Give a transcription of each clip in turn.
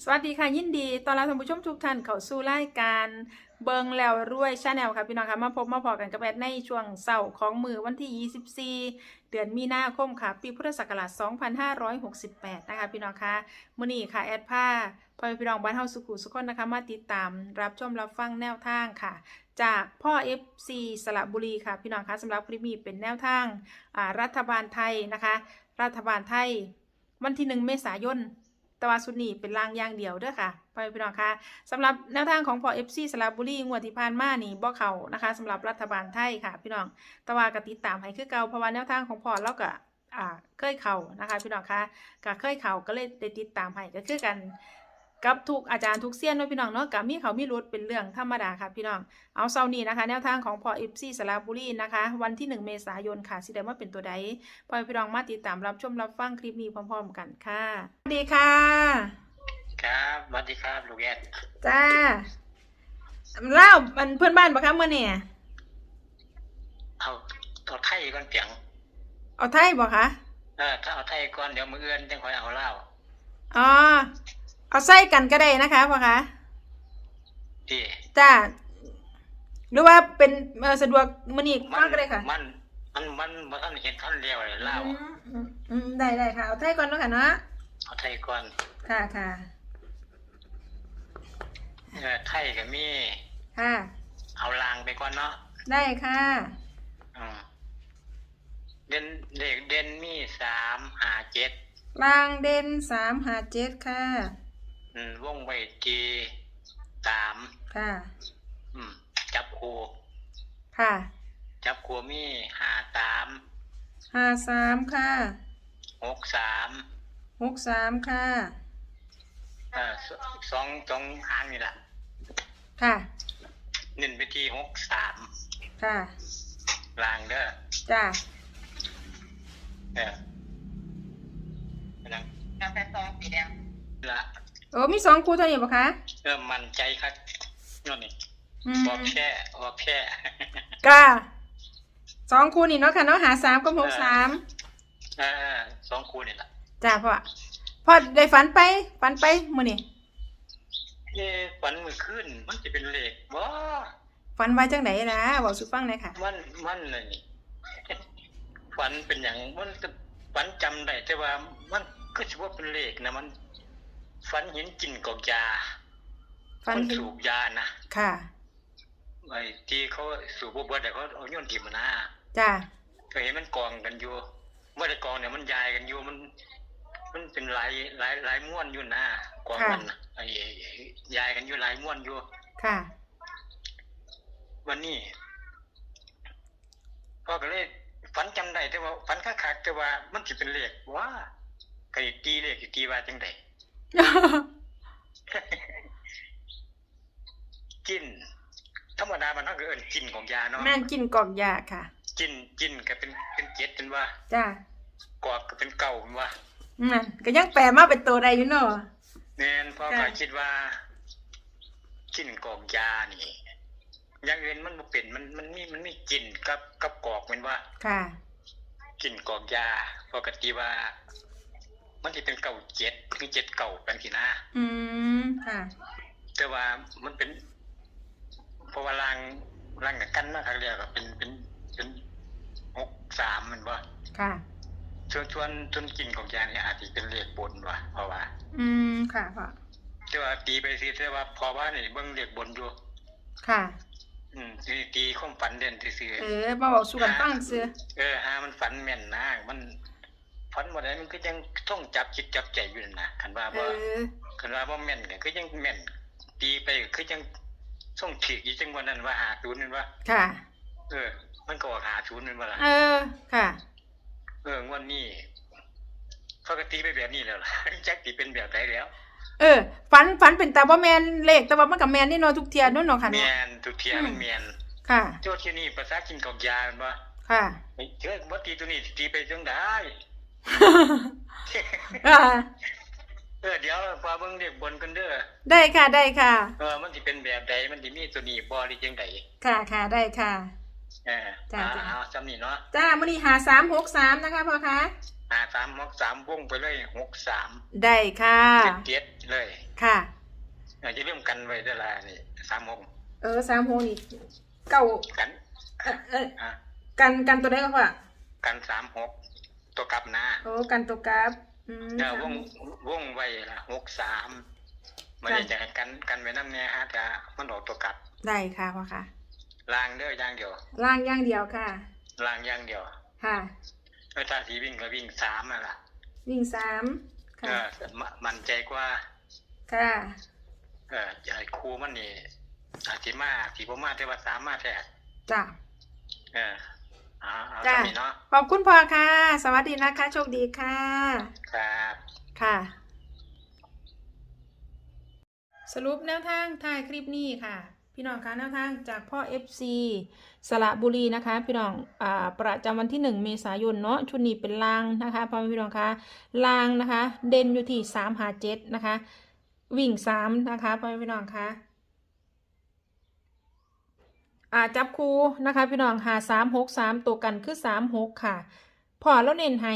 สวัสดีค่ะยินดีต้อนรับท่านผู้ชมทุกท่านเข้าสู่รายการเบิงแล้วรวยชาแนลค่ะพี่น้องค่ะมาพบมาพอกันกับแอดในช่วงเสาร์ของมือวันที่ 24 เดือนมีนาคมค่ะ ปีพุทธศักราช 2568 นะคะพี่น้องค่ะมื้อนี้ค่ะแอดผ้าพ่อพี่น้องบ้านเฮาสุขุสุขคนนะคะมาติดตามรับชมรับฟังแนวทางค่ะ จากพ่อ FC สระบุรีค่ะพี่น้องคะสำหรับคลิปนี้เป็นแนวทางรัฐบาลไทยนะคะ รัฐบาลไทย วันที่ 1 เมษายน แตว่าสุดนี้เป็นลางอย่างเดียวเด้อค่ะพ่อพี่น้องค่ะสำหรับแนวทางของพอเอฟซีสระบุรีงวดที่ผ่านมานี่บ่เขานะคะสำหรับรัฐบาลไทยค่ะพี่น้องแต่ว่ากติดตามให้คือเก่าเพราะว่าแนวทางของพอเราก็อ่าเคยเข่านะคะพี่น้องคะก็เคยเข่าก็เลยได้ติดตามให้ก็คือกัน กับทุกอาจารย์ทุกเซียนเนาะพี่น้องเนาะก็มีเขามีรุดเป็นเรื่องธรรมดาค่ะพี่น้อง เอาเซานี้นะคะ แนวทางของพอ FC สระบุรีนะคะ วันที่ 1 เมษายนค่ะสิได้มาเป็นตัวใดพ่อแม่พี่น้องมาติดตามรับชมรับฟังคลิปนี้พร้อมๆกันค่ะสวัสดีค่ะ ครับสวัสดีครับลูกแอดจ้าเล่ามันเพื่อนบ้านปะคะเมื่อเนี่ยเอาเอาไทยก่อนเปียง เอาไทยบอกคะเออถ้าเอาไทยก่อนเดี๋ยวมือเอื้อนจังค่อยเอาเหล้าอ๋อ เอาไส้กันก็ได้นะคะปะคะดีจ้าหรือว่าเป็นเอ่อสะดวกมื่อนี้มัมากก็ได้ค่ะมัน มันมันมันท่านเห็นท่านเรียวเลยเหล้าอืมอืมอืมได้ได้ค่ะเอาไทยก่อนแล้วค่ะเนาะเอาไทยก่อนค่ะค่ะเออไทยก็มีค่ะ เอาลางไปก่อนเนาะได้ค่ะอืมเด่นเด็กเด่นมีสามห้าเจ็ด ลางเด่นสามหาเจ็ดค่ะ อืมวงไว้จีสามค่ะ อืม จับครูค่ะ จับครูมีห้าสามหาสามค่ะ หกสามหกสามค่ะ เออสสองสองหางนี่แหละค่ะหนึ่งไปที่หกสามค่ะ ลางเด้อจ้าเออนังกาแฟซองสีแดงละ โอ้มีสองคู่เท่านี้ปะคะเริ่มมั่นใจครับยอดนี่อืมบอกแค่บอกแค่ก้าสองคู่นี่เนาะค่ะเนาะหาสามก็หกสามเออสองคูนี่ละจ้าพ่อพ่อได้ฝันไปฝันไปมื้อนี่เอ๊ะฝันมือขึ้นมันจะเป็นเลขว้าฝันไว้จังไดล่ะบอกสุฟังหน่อยค่ะ มันมันเลยนี่ฝันเป็นอย่างมันก็ฝันจำได้แต่ว่ามันก็ถือว่าเป็นเลขนะมัน ฝันเห็นกินกอกยาฝันคนเห็นสูบยานะค่ะ ไอ้ที่เขาสูบบ่เบิดแต่เขาเอาโยนถิ่มมานะจ้าก็เห็นมันกองกันอยู่เมื่อได้กองเนี่ยมันยายกันอยู่มัน มันเป็นหลายหลายหลายม้วนอยู่นะกองมันน่ะไอ้ยายกันอยู่หลายม้วนอยู่ ค่ะ วันนี้พ่อก็เลยฝันจำได้แต่ว่าฝันคักๆแต่ว่ามันสิเป็นเลขว่าก็สิตีเลขสิตีว่าจังได กินธรรมดามันต้องเอิ้นกินของยาเนาะแม่นกินกอกยาค่ะ กินกินก็เป็นเป็นเจ็ดเป็นว่าจ้ากอกก็เป็นเก่าเป็นว่านั่นก็ยังแปลมาเป็นตัวใดอยู่เนาะแน่นพ่อก็ค่ะคิดว่า กินกอกยานี่อย่างอื่นมันบ่เป็นมันมันมีมันมีกลิ่นกับกับกอกเป็นว่าค่ะกลิ่นกอกยาปกติว่า มันจะเป็นเก่าเจ็ดคือเจ็ดเก่าเป็นสินะอืมค่ะ แต่ว่ามันเป็นเพราะว่าลางลางกับกันนะเขาเรียกว่าเป็นเป็นเป็นหกสามมันว่าค่ะชวนชวนชวนกินของยานี่อาจจะเป็นเลขบนว่ะเพราะว่า อืมค่ะพ่อแต่ว่าตีไปสิแต่ว่าเพอว่านี่เบิ่งเลขบนอยู่ค่ะ อืมตีตีความฝันเด่นซื่อเออมาบอกสู่กันฟังซื่อๆเออหามันฝันแม่นนะมัน ฝันบ่ได้มันก็ยังต้องจับจิตจับใจอยู่นั่นนะคันว่าเอบ่อคันว่าบ่แม่นก็คือยังแม่นตีไปก็คือยังส่งถีกอีจังว่านั้นว่าหาศูนย์นั่นว่าค่ะ เออ มันก็ออกหาศูนย์นั่นว่าล่ะเออ ค่ะ เอองวดนี้เขาก็ตีไปแบบนี้แล้วล่ะจักตีเป็นแบบไหนแล้ว เออ ฝันฝันเป็นแต่ว่าแมนเลขแต่ว่ามันกับแมนนี่เนาะทุกเทียนนู่นเนาะค่ะแม่เนาะนทุกเทียอืมมันแม่นค่ะโจทย์ที่นี่ภาษากินกอกยามันว่าค่ะเฮ้ยเจ้าบ่ตีตัวนี้สิตีไปจังได้ อ่าเออเดี๋ยวพาเบิ่งเรียกบนกันเด้อได้ค่ะได้ค่ะ เออมันสิเป็นแบบใดมันสิมีตัวนี้บ่หรือจังไดค่ะค่ะได้ค่ะ เออจ้ะอ่าจ้ะ เอาจำนี่เนาะจ้ามื่อนี้หาสามหกสามนะคะพ่อคะหาสามหกสามวงไปเลยหกสามได้ค่ะ เจ็ดเจ็ดเลยค่ะอาจจะเริ่มกันไว้ได้ละนี่สามหกเออสามโหนี่เก้ากันเอ่อเอ่ออะกันกันตัวได้ก็ค่ะกันสามหก ตัวกลับหน้าโอ้กันตัวกราฟอืมเออวงวงไว้ละหกสามไม่ได้จะให้กันกันไว้น้ำเนี่ยฮะจะมันออกตัวกลับ ได้ค่ะพ่อค่ะล่างเด้ออย่างเดียวล่างอย่างเดียวค่ะล่างอย่างเดียว ค่ะเออถ้าสีวิ่งก็วิ่งสามนั่นแหละวิ่งสามเอค่ะอมมันใจกว่า ค่ะ เออไอ้ครูมันนี่อาจิมาสีบ่มาเทวาสามมาแท้จ้ะเออ เอาเอาจ้ะตามนี้เนาะขอบคุณพ่อค่ะ สวัสดีนะคะ โชคดีค่ะ ครับ ค่ะ สรุปแนวทางถ่ายคลิปนี้ค่ะ พี่น้องคะแนวทางจากพ่อ FC สระบุรีนะคะ พี่น้องอ่าประจำวันที่ 1 เมษายนเนาะชุดนี้เป็นลางนะคะพ่อแม่พี่น้องคะลางนะคะ เด่นอยู่ที่3หา7นะคะ วิ่ง3นะคะพ่อแม่พี่น้องคะ อ่าจับคู่นะคะพี่น้องหา3 6 3ตัวกันคือ3 6ค่ะ พอแล้วเน้นให้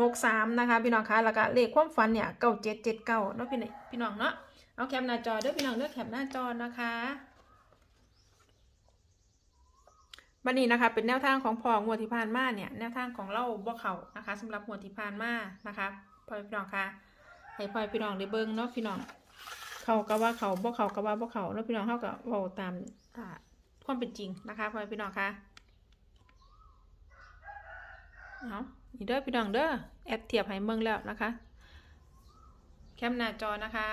หกสามนะคะพี่น้องคะแล้วก็เลขความฝันเนี่ยเก้าเจ็ดเจ็ดเก้าเนาะพี่นพี่น้องเนาะเอาแคปหน้าจอเด้อพี่น้องเด้อแคปหน้าจอนะคะบันนี้นะคะเป็นแนวทางของพองวดที่ผ่านมาเนี่ยแนวทางของเราบ่เขานะคะสำหรับงวดที่ผ่านมานะคะพ่อพี่น้องคะให้พ่อพี่น้องได้เบิ่งเนาะพี่น้องเขาก็ว่าเขาบ่เขาก็ว่าบ่เขาเนาะพี่น้องเขาก็เว้าตาม ความเป็นจริงนะคะพ่อพี่น้องคะเอานี่เด้อพี่น้องเด้อแอดเทียบให้เมืองแล้วนะคะ แคมหน้าจอนะคะ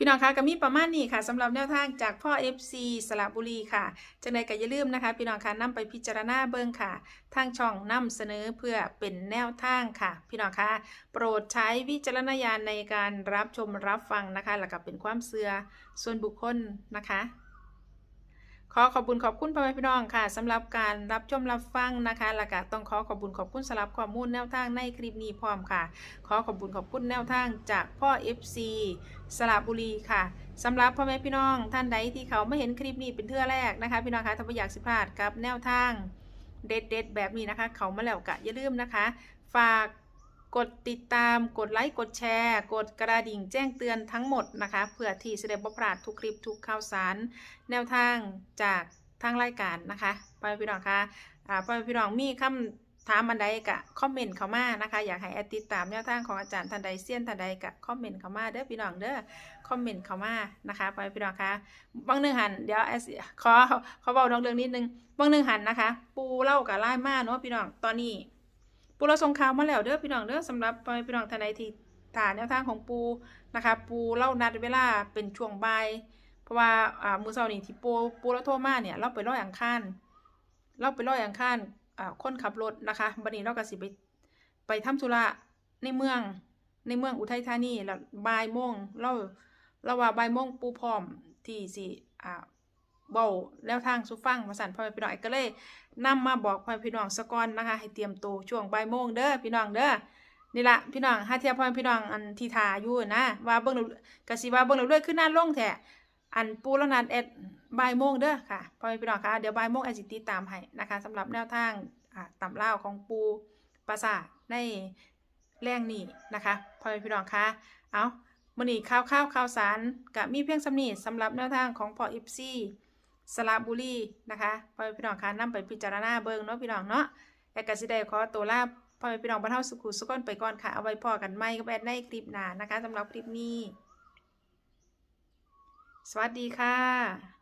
พี่น้องคะก็มีประมาณนี้ค่ะสำหรับแนวทางจากพ่อ FC สระบุรีค่ะจังใดก็อย่าลืมนะคะ พี่น้องคะนำไปพิจารณาเบิ่งค่ะ ทางช่องนำเสนอเพื่อเป็นแนวทางค่ะ พี่น้องคะโปรดใช้วิจารณญาณในการรับชมรับฟังนะคะ แล้วก็เป็นความเสื่อส่วนบุคคลนะคะ ขอขอบคุณขอบคุณพ่อแม่พี่น้องค่ะสำหรับการรับชมรับฟังนะคะและก็ต้องขอขอบคุณขอบคุณสำหรับข้อมูลแนวทางในคลิปนี้พร้อมค่ะ ขอขอบคุณขอบคุณแนวทางจากพ่อ FC สระบุรีค่ะสำหรับพ่อแม่พี่น้องท่านใดที่เขาไม่เห็นคลิปนี้เป็นเทื่อแรกนะคะ พี่น้องคะถ้าไม่อยากสิพลาดกับแนวทางเด็ดเด็ดๆแบบนี้นะคะ เขามาแล้วกะอย่าลืมนะคะ ฝาก กดติดตาม กดไลค์ กดแชร์ กดกระดิ่งแจ้งเตือนทั้งหมดนะคะเพื่อที่จะได้บ่พลาดทุกคลิปทุกข่าวสาร แนวทางจากทางรายการนะคะพ่อพี่น้องคะอ่าพ่อพี่น้องมีคำถามอันใดกะคอมเมนต์เข้ามานะคะ อยากให้แอดติดตามแนวทางของอาจารย์ทันใดเซียนทันใดกะคอมเมนต์เข้ามาเด้อพี่น้องเด้อคอมเมนต์เข้ามานะคะพ่อแม่พี่น้องคะบางหนึ่งหันเดี๋ยวแอดขอขอเบาน้องเรื่องนิดนึงบางหนึ่งหันนะคะ ปูเล่ากับไล่มาเนาะพี่น้องตอนนี้ ปูเราส่งข่าวมาแล้วเด้อพี่น้องเด้อสำหรับพี่น้องท่านใดที่ฐานแนวทางของปูนะคะ ปูเล่านัดเวลาเป็นช่วงบ่ายเพราะว่าอ่ามือเช้านี้ที่ปูปูเราโทรมาเนี่ยเราไปร้อยอังคารเราไปร้อยอังคารอ่าคนขับรถนะคะบัดนี้เราก็สิไปไปทำธุระในเมืองในเมืองอุทัยธานีแล้วบ่ายโมงเราเราว่าบ่ายโมงปูพร้อมที่สิอ่า เว้าแล้วทางสุฟังมาสั่นพ่อแม่พี่น้องก็เลยนำมาบอกพ่อแม่พี่น้องสะก่อนนะคะ ให้เตรียมตัวช่วงบ่ายโมงเด้อพี่น้องเด้อนี่ละพี่น้องหาเทียบพ่อแม่พี่น้องอันทีทาอยู่นะว่าเบิ่งแล้วก็สิว่าเบิ่งแล้วเรื่อยขึ้นหน้าลงแท้อันปูแล้วนัดแอดบ่ายโมงเด้อค่ะพ่อแม่พี่น้องคะเดี๋ยวบ่ายโมงแอดสิติตามให้นะคะสำหรับแนวทางอ่าตำเล่าของปูปราสาทในแรงนี้นะคะพ่อแม่พี่น้องคะเอามื้อนี้ข่าวข่าวข่าวสารกับมีเพียงสำนีสำหรับแนวทางของพ่ออิฟซี สระบุรีนะคะพ่อแม่พี่น้องคะนำไปพิจารณาเบิ่งเนาะพี่น้องเนาะแอดกสิได้ขอตัวลาพ่อแม่พี่น้องบรรเทาสุขุสุก้อนไปก่อนค่ะ เอาไว้พอกันไม่กับแอดในคลิปหน้านะคะสำหรับคลิปนี้ สวัสดีค่ะ